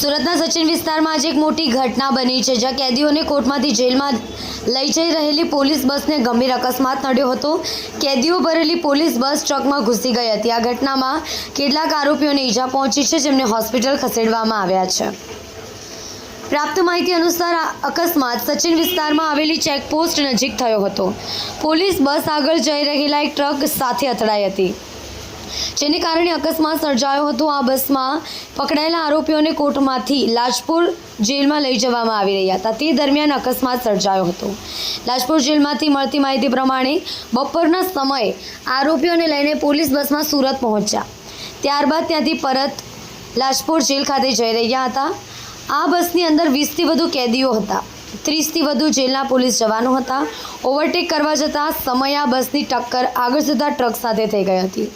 સુરતના સચિન વિસ્તારમાં આજે એક મોટી ઘટના બની છે, જ્યાં કેદીઓને કોર્ટમાંથી જેલમાં લઈ જઈ રહેલી પોલીસ બસને ગંભીર અકસ્માત નડ્યો હતો. કેદીઓ ભરેલી પોલીસ બસ ટ્રકમાં ઘૂસી ગઈ હતી. આ ઘટનામાં કેટલાક આરોપીઓને ઈજા પહોંચી છે, જેમને હોસ્પિટલ ખસેડવામાં આવ્યા છે. પ્રાપ્ત માહિતી અનુસાર આ અકસ્માત સચિન વિસ્તારમાં આવેલી ચેકપોસ્ટ નજીક થયો હતો. પોલીસ બસ આગળ જઈ રહેલા એક ટ્રક સાથે અથડાઈ હતી. જેને કારણે અકસ્માત સર્જાયો હતો. આ બસમાં પકડાયેલા આરોપીઓને કોર્ટમાંથી લાજપુર જેલમાં લઈ જવામાં આવી રહ્યા હતા. તે દરમિયાન અકસ્માત સર્જાયો હતો. લાજપુર જેલમાંથી મળતી માહિતી પ્રમાણે બપોરના સમયે આરોપીઓને લઈને પોલીસ બસમાં સુરત પહોંચ્યા. ત્યારબાદ ત્યાંથી પરત લાજપુર જેલ ખાતે જઈ રહ્યા હતા. આ બસની અંદર વીસથી વધુ કેદીઓ હતા. ત્રીસથી વધુ જેલના પોલીસ જવાનો હતા. ઓવરટેક કરવા જતાં સમય બસની ટક્કર આગળ જતા ટ્રક સાથે થઈ ગઈ હતી.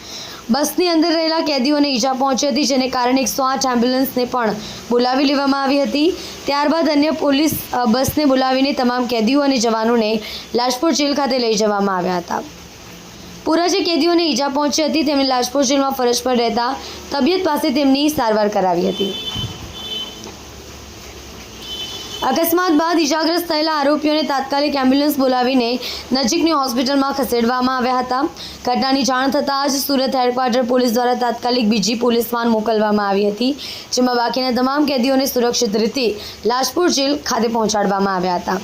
બસની અંદર રહેલા કેદીઓને ઈજા પહોંચી હતી, જેને કારણે એકસો આઠ એમ્બ્યુલન્સને પણ બોલાવી લેવામાં આવી હતી. ત્યારબાદ અન્ય પોલીસ બસને બોલાવીને તમામ કેદીઓ અને જવાનોને લાજપુર જેલ ખાતે લઈ જવામાં આવ્યા હતા. પૂરા જે કેદીઓને ઈજા પહોંચી હતી, તેમણે લાજપુર જેલમાં ફરજ પર રહેતા તબિયત પાસે તેમની સારવાર કરાવી હતી. અકસ્માત બાદ ઇજાગ્રસ્ત થયેલા આરોપીઓને તાત્કાલિક એમ્બ્યુલન્સ બોલાવીને નજીકની હોસ્પિટલમાં ખસેડવામાં આવ્યા હતા. ઘટનાની જાણ થતાં જ સુરત હેડક્વાર્ટર પોલીસ દ્વારા તાત્કાલિક બીજી પોલીસ મોકલવામાં આવી હતી, જેમાં બાકીના તમામ કેદીઓને સુરક્ષિત રીતે લાજપુર જેલ ખાતે પહોંચાડવામાં આવ્યા હતા.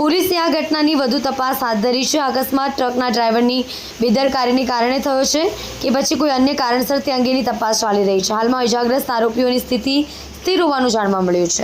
પોલીસે આ ઘટનાની વધુ તપાસ હાથ ધરી છે. અકસ્માત ટ્રકના ડ્રાઈવરની બેદરકારીને કારણે થયો છે કે પછી કોઈ અન્ય કારણસર તે અંગેની તપાસ ચાલી રહી છે. હાલમાં ઇજાગ્રસ્ત આરોપીઓની સ્થિતિ સ્થિર હોવાનું જાણવા મળ્યું છે.